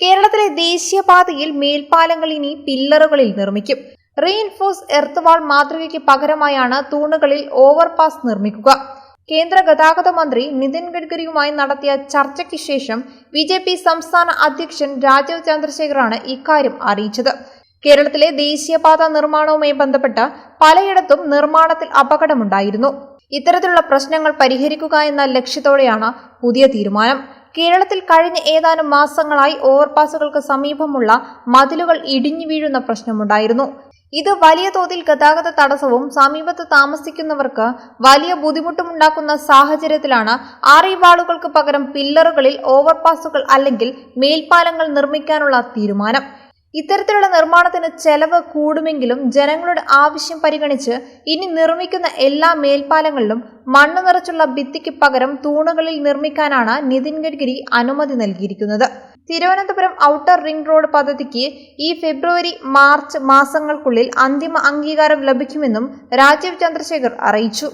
കേരളത്തിലെ ദേശീയപാതയിൽ മേൽപ്പാലങ്ങൾ ഇനി പില്ലറുകളിൽ നിർമ്മിക്കും. റീഇൻഫോഴ്സ് എർത്ത് വാൾ മാതൃകയ്ക്ക് പകരമായാണ് തൂണുകളിൽ ഓവർപാസ് നിർമ്മിക്കുക. കേന്ദ്ര ഗതാഗത മന്ത്രി നിതിൻ ഗഡ്കരിയുമായി നടത്തിയ ചർച്ചയ്ക്ക് ശേഷം ബി ജെ പി സംസ്ഥാന അധ്യക്ഷൻ രാജീവ് ചന്ദ്രശേഖറാണ് ഇക്കാര്യം അറിയിച്ചത്. കേരളത്തിലെ ദേശീയപാത നിർമ്മാണവുമായി ബന്ധപ്പെട്ട് പലയിടത്തും നിർമ്മാണത്തിൽ അപകടമുണ്ടായിരുന്നു. ഇത്തരത്തിലുള്ള പ്രശ്നങ്ങൾ പരിഹരിക്കുക എന്ന ലക്ഷ്യത്തോടെയാണ് പുതിയ തീരുമാനം. കേരളത്തിൽ കഴിഞ്ഞ ഏതാനും മാസങ്ങളായി ഓവർപാസുകൾക്ക് സമീപമുള്ള മതിലുകൾ ഇടിഞ്ഞു വീഴുന്ന പ്രശ്നമുണ്ടായിരുന്നു. ഇത് വലിയ തോതിൽ ഗതാഗത തടസ്സവും സമീപത്ത് താമസിക്കുന്നവർക്ക് വലിയ ബുദ്ധിമുട്ടുമുണ്ടാക്കുന്ന സാഹചര്യത്തിലാണ് ആറിവാളുകൾക്ക് പകരം പില്ലറുകളിൽ ഓവർപാസുകൾ അല്ലെങ്കിൽ മേൽപ്പാലങ്ങൾ നിർമ്മിക്കാനുള്ള തീരുമാനം. ഇത്തരത്തിലുള്ള നിർമ്മാണത്തിന് ചെലവ് കൂടുമെങ്കിലും ജനങ്ങളുടെ ആവശ്യം പരിഗണിച്ച് ഇനി നിർമ്മിക്കുന്ന എല്ലാ മേൽപ്പാലങ്ങളിലും മണ്ണ് നിറച്ചുള്ള ഭിത്തിക്ക് പകരം തൂണുകളിൽ നിർമ്മിക്കാനാണ് നിതിൻ ഗഡ്കരി അനുമതി നൽകിയിരിക്കുന്നത്. തിരുവനന്തപുരം ഔട്ടർ റിംഗ് റോഡ് പദ്ധതിക്ക് ഈ ഫെബ്രുവരി മാർച്ച് മാസങ്ങൾക്കുള്ളിൽ അന്തിമ അംഗീകാരം ലഭിക്കുമെന്നും രാജീവ് ചന്ദ്രശേഖർ അറിയിച്ചു.